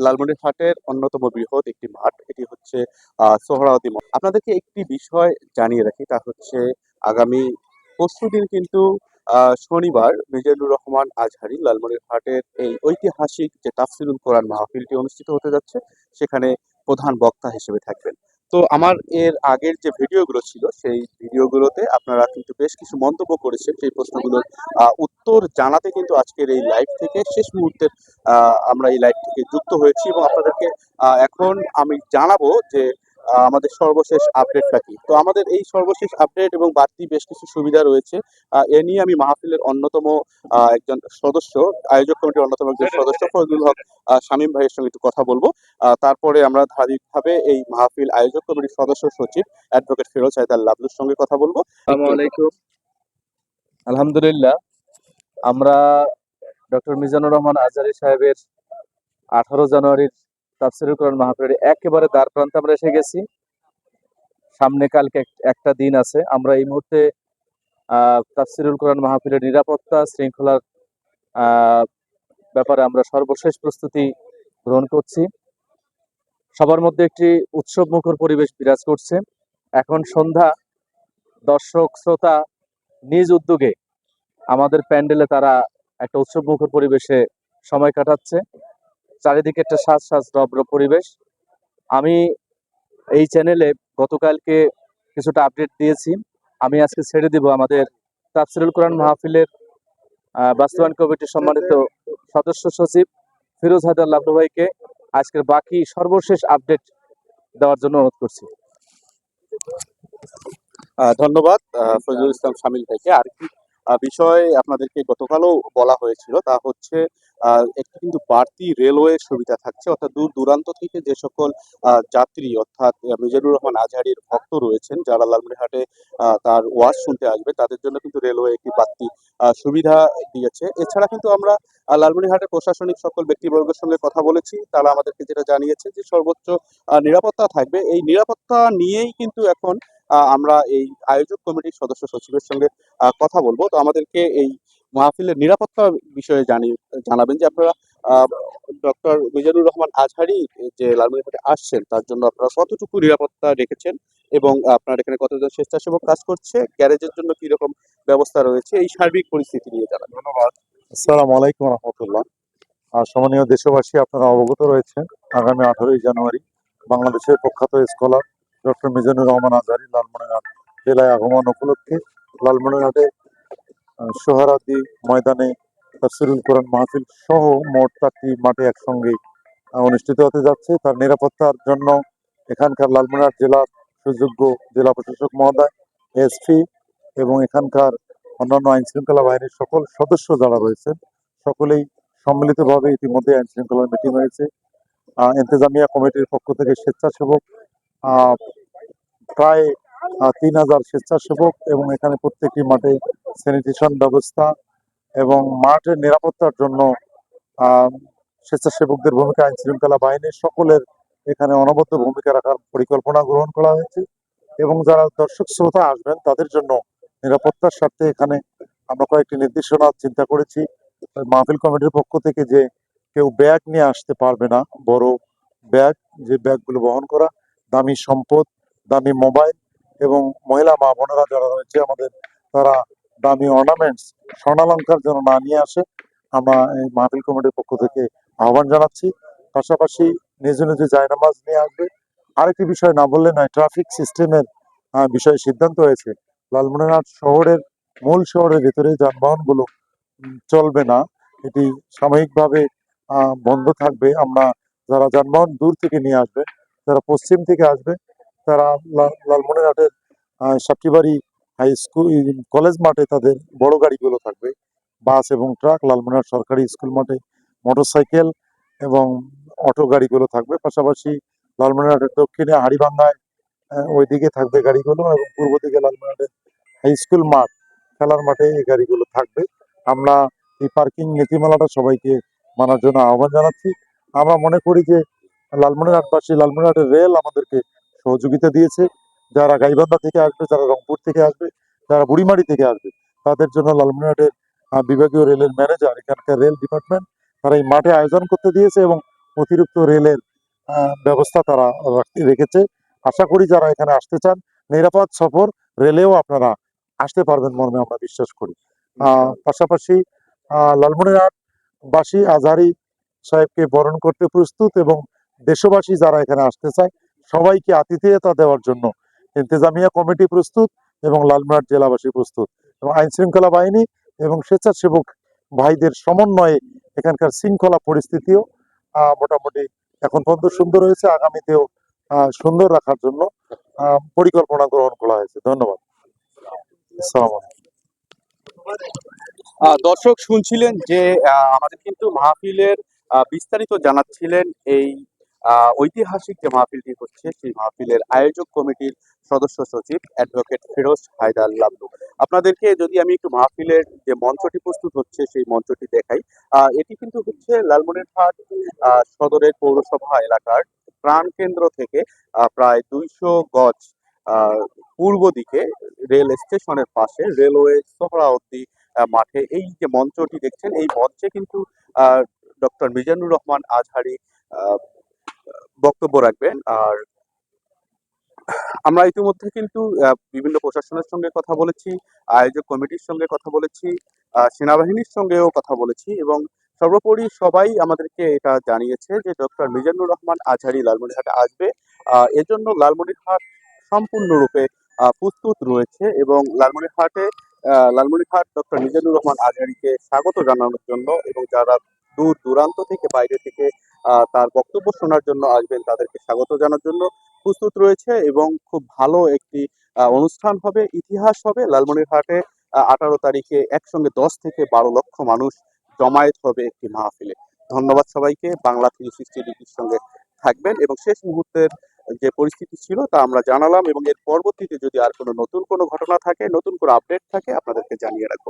লালমনিরহাটের অন্যতম বৃহৎ একটি মাঠ এটি হচ্ছে আহ, মঠ। আপনাদেরকে একটি বিষয় জানিয়ে রাখি তা হচ্ছে আগামী পরশুদিন কিন্তু আহ, শনিবার মিজানুর রহমান আজহারি লালমনির হাটের এই ঐতিহাসিক যে তাফসিরুল কোরআন মাহফিলটি অনুষ্ঠিত হতে যাচ্ছে সেখানে প্রধান বক্তা হিসেবে থাকবেন। তো আমার এর আগের যে ভিডিওগুলো ছিল, সেই ভিডিওগুলোতে আপনারা কিন্তু বেশ কিছু মন্তব্য করেছেন। সেই প্রশ্নগুলোর উত্তর জানাতে কিন্তু আজকের এই লাইভ থেকে, শেষ মুহূর্তের আমরা এই লাইভ থেকে যুক্ত হয়েছি এবং আপনাদেরকে এখন আমি জানাব যে আমাদের সর্বশেষ আপডেটটা কি? তো আমাদের এই সর্বশেষ আপডেট এবং বাড়তি বেশ কিছু সুবিধা রয়েছে। আহ, এ নিয়ে আমি মাহফিলের অন্যতম আহ, একজন সদস্য আয়োজক কমিটির অন্যতম একজন সদস্য ফজলুল হক শামীম ভাইয়ের সঙ্গে একটু কথা বলব। আহ, তারপরে আমরা ধারাবাহিকভাবে এই মাহফিল আয়োজক কমিটির সদস্য সচিব অ্যাডভোকেট ফিরোজ হায়দার লাবলুর সঙ্গে কথা বলব। আলহামদুলিল্লাহ আমরা ডক্টর মিজানুর রহমান আজারি সাহেবের আঠারো জানুয়ারির তাফসিরুল কোরআন মাহফিলের একেবারে দ্বার প্রান্তে আমরা এসে গেছি। সামনে কালকে এক- একটা দিন আছে। আমরা এই মুহূর্তে তাফসিরুল কোরআন মাহফিলের নিরাপত্তা শৃঙ্খলার ব্যাপারে আমরা সর্বশেষ প্রস্তুতি গ্রহণ করছি। সবার মধ্যে একটি উৎসব মুখর পরিবেশ বিরাজ করছে। এখন সন্ধ্যা, দর্শক, শ্রোতা নিজ উদ্যোগে আমাদের প্যান্ডেলে তারা একটা উৎসব মুখর পরিবেশে সময় কাটাচ্ছে। চারিদিকে একটা সাজ সাজ রব্র পরিবেশ। আমি এই চ্যানেলে গতকালকে কিছুটা আপডেট দিয়েছি। আমি আজকে ছেড়ে দিব আমাদের তাফসিরুল কোরআন মাহফিলের বাস্তবায়ন কমিটির সম্মানিত সদস্য সচিব ফিরোজ হায়দার লাবলু ভাইকে আজকের বাকি সর্বশেষ আপডেট দেওয়ার জন্য অনুরোধ করছি। ধন্যবাদ ফজলুল ইসলাম শামিল ভাইকে। আর কি বিষয় আপনাদেরকে গতকালও বলা হয়েছিল, তা হচ্ছে একটি কিন্তু বাড়তি রেলওয়ে সুবিধা থাকছে। অর্থাৎ দূর দূরান্ত থেকে যে সকল যাত্রী, অর্থাৎ মিজানুর রহমান আজহারির ভক্ত রয়েছেন, যারা লালমনিরহাটে তার ওয়াজ শুনতে আসবে, তাদের জন্য কিন্তু রেলওয়ে একটি বাড়তি সুবিধা দিয়েছে। এছাড়া কিন্তু আমরা লালমনিরহাটের প্রশাসনিক সকল ব্যক্তিবর্গের সঙ্গে কথা বলেছি। তারা আমাদেরকে যেটা জানিয়েছে যে সর্বোচ্চ নিরাপত্তা থাকবে। এই নিরাপত্তা নিয়েই কিন্তু এখন আমরা এই আয়োজক কমিটির সদস্য সচিবের সঙ্গে কথা বলব। তো আমাদেরকে এই মাহফিলের নিরাপত্তা বিষয়ে জানি, জানাবেন যে আপনারা ডক্টর মিজানুর রহমান আজহারি যে লালমনিরহাটে আসছেন, তার জন্য আপনারা কতটুকু নিরাপত্তা রেখেছেন এবং আপনার এখানে কতজন স্বেচ্ছাসেবক কাজ করছে, গ্যারেজের জন্য কি রকম ব্যবস্থা রয়েছে, এই সার্বিক পরিস্থিতি নিয়ে জানান ধন্যবাদ। আসসালামু আলাইকুম রহমতুল্লাহ। আর সম্মানীয় দেশবাসী, আপনারা অবগত রয়েছেন, আগামী আঠারোই জানুয়ারি বাংলাদেশের প্রখ্যাত স্কলার ডক্টর মিজানুর রহমান আজহারি লালমনিরহাট জেলায় আগমন উপলক্ষে লালমনিরহাটে সোহরাদি ময়দানে তাফসিরুল কোরআন মাহফিল সহ মোট চারটি মাঠে একসঙ্গে অনুষ্ঠিত হতে যাচ্ছে। তার নিরাপত্তার জন্য এখানকার লালমনিরহাট জেলার সুযোগ্য জেলা প্রশাসক মহোদয় এসপি এবং এখানকার অন্যান্য আইন শৃঙ্খলা বাহিনীর সকল সদস্য যারা রয়েছেন, সকলেই সম্মিলিতভাবে ইতিমধ্যে আইন শৃঙ্খলার মিটিং হয়েছে। ইন্তেজামিয়া কমিটির পক্ষ থেকে স্বেচ্ছাসেবক প্রায় তিন হাজার স্বেচ্ছাসেবক এবং এখানে প্রত্যেকটি মাঠে স্যানিটেশন ব্যবস্থা এবং মাঠের নিরাপত্তার জন্য স্বেচ্ছাসেবকদের ভূমিকা আইন শৃঙ্খলা বাহিনীর সকলের এখানে অনবদ্য ভূমিকা রাখার পরিকল্পনা গ্রহণ করা হয়েছে এবং যারা দর্শক শ্রোতা আসবেন তাদের জন্য নিরাপত্তার স্বার্থে এখানে আমরা কয়েকটি নির্দেশনা চিন্তা করেছি। মাহফিল কমিটির পক্ষ থেকে যে কেউ ব্যাগ নিয়ে আসতে পারবে না, বড় ব্যাগ, যে ব্যাগগুলো বহন করা দামি সম্পদ, দামি মোবাইল এবং মহিলা মা বোনেরা যারা রয়েছে, আমাদের তারা দামি অর্নামেন্টস স্বর্ণালঙ্কার যেন না নিয়ে আসে, আমরা এই মাহফিল কমিটির পক্ষ থেকে আহ্বান জানাচ্ছি। পাশাপাশি নিজ নিজ জায়নামাজ নিয়ে আসবে। আরেকটি বিষয় না বললে নয় ট্রাফিক সিস্টেমের বিষয়ে সিদ্ধান্ত হয়েছে। লালমনিরহাট শহরের মূল শহরের ভিতরে যানবাহনগুলো চলবে না। এটি সাময়িকভাবে বন্ধ থাকবে। আমরা যারা যানবাহন দূর থেকে নিয়ে আসবে যারা পশ্চিম থেকে আসবে, তারা লালমনিরহাটের সাকিবাড়ি হাই স্কুল কলেজ মাঠে তাদের বড় গাড়িগুলো থাকবে। বাস এবং ট্রাক, লালমনিরহাট সরকারি স্কুল মাঠে মোটরসাইকেল এবং অটো গাড়িগুলো থাকবে। পাশাপাশি লালমনিরহাটের দক্ষিণে হাড়িভাঙ্গায় ওইদিকে থাকবে গাড়িগুলো এবং পূর্ব দিকে লালমনিরহাটের হাই স্কুল মাঠ, খেলার মাঠে এই গাড়িগুলো থাকবে। আমরা এই পার্কিং নীতিমালাটা সবাইকে মানার জন্য আহ্বান জানাচ্ছি। আমরা মনে করি যে লালমনিরহাটবাসী লালমনিরহাটের রেল আমাদেরকে সহযোগিতা দিয়েছে। যারা গাইবান্ধা থেকে আসবে, যারা রংপুর থেকে আসবে, যারা বুড়িমারি থেকে আসবে, তাদের জন্য লালমনিরহাটের বিভাগীয় রেলের ম্যানেজার, এখানকার রেল ডিপার্টমেন্ট, তারা এই মাঠে আয়োজন করতে দিয়েছে এবং অতিরিক্ত রেলের ব্যবস্থা তারা রাখ- রেখেছে। আশা করি যারা এখানে আসতে চান, নিরাপদ সফর, রেলেও আপনারা আসতে পারবেন মর্মে আমরা বিশ্বাস করি। পাশাপাশি লালমনিরহাটবাসী আজহারি সাহেবকে বরণ করতে প্রস্তুত এবং দেশবাসী যারা এখানে আসতে চায়, সবাইকে আতিথেয়তা দেওয়ার জন্য ইন্তেজামিয়া কমিটি প্রস্তুত এবং লালমনিরহাট জেলাবাসী প্রস্তুত এবং আইন শৃঙ্খলা বাহিনী এবং স্বেচ্ছাসেবক ভাইদের সমন্বয়ে এখানকার শৃঙ্খলা পরিস্থিতিও মোটামুটি এখন পর্যন্ত সুন্দর হয়েছে, আগামীতেও সুন্দর রাখার জন্য পরিকল্পনা গ্রহণ করা হয়েছে। ধন্যবাদ। দর্শক শুনছিলেন যে আমাদের কিন্তু মাহফিলের বিস্তারিত জানাচ্ছিলেন এই ঐতিহাসিক যে মাহফিলটি হচ্ছে সেই মাহফিলের আয়োজক কমিটির সদস্য সচিব অ্যাডভোকেট ফিরোজ হায়দার লাবলু। আপনাদেরকে যদি আমি একটু মাহফিলের যে মঞ্চটি প্রস্তুত হচ্ছে সেই মঞ্চটি দেখাই। এটি কিন্তু হচ্ছে লালমনিরহাট সদরের পৌরসভা এলাকার প্রাণকেন্দ্র থেকে প্রায় দুইশো গজ পূর্ব দিকে রেল স্টেশনের পাশে রেলওয়ে সোহরাওয়ার্দী আহ, মাঠে এই যে মঞ্চটি দেখছেন এই মঞ্চে কিন্তু ডক্টর মিজানুর রহমান আজহারি বক্তব্য রাখবেন। আর আমরা ইতিমধ্যে কিন্তু বিভিন্ন প্রশাসনের সঙ্গে কথা বলেছি, আয়োজক কমিটির সঙ্গে কথা বলেছি সেনাবাহিনীর সঙ্গেও কথা বলেছি এবং সর্বোপরি সবাই আমাদেরকে এটা জানিয়েছে যে ডক্টর মিজানুর রহমান আজহারি লালমনিরহাটে আসবে। এজন্য লালমনিরহাট সম্পূর্ণরূপে প্রস্তুত রয়েছে এবং লালমনিরহাটে লালমনিরহাট ডক্টর মিজানুর রহমান আজহারিকে স্বাগত জানানোর জন্য এবং যারা দূর দূরান্ত থেকে, বাইরে থেকে তার বক্তব্য শোনার জন্য আসবেন। তাদেরকে স্বাগত জানার জন্য প্রস্তুত রয়েছে এবং খুব ভালো একটি অনুষ্ঠান হবে, ইতিহাস হবে। লালমনিরহাটে আঠারো তারিখে একসঙ্গে দশ থেকে বারো লক্ষ মানুষ জমায়েত হবে একটি মাহফিলে। ধন্যবাদ সবাইকে। বাংলা থ্রি সিক্সটি ডিগ্রির সঙ্গে থাকবেন এবং শেষ মুহূর্তের যে পরিস্থিতি ছিল তা আমরা জানালাম এবং এর পরবর্তীতে যদি আর কোনো নতুন কোনো ঘটনা থাকে, নতুন কোনো আপডেট থাকে, আপনাদেরকে জানিয়ে রাখব।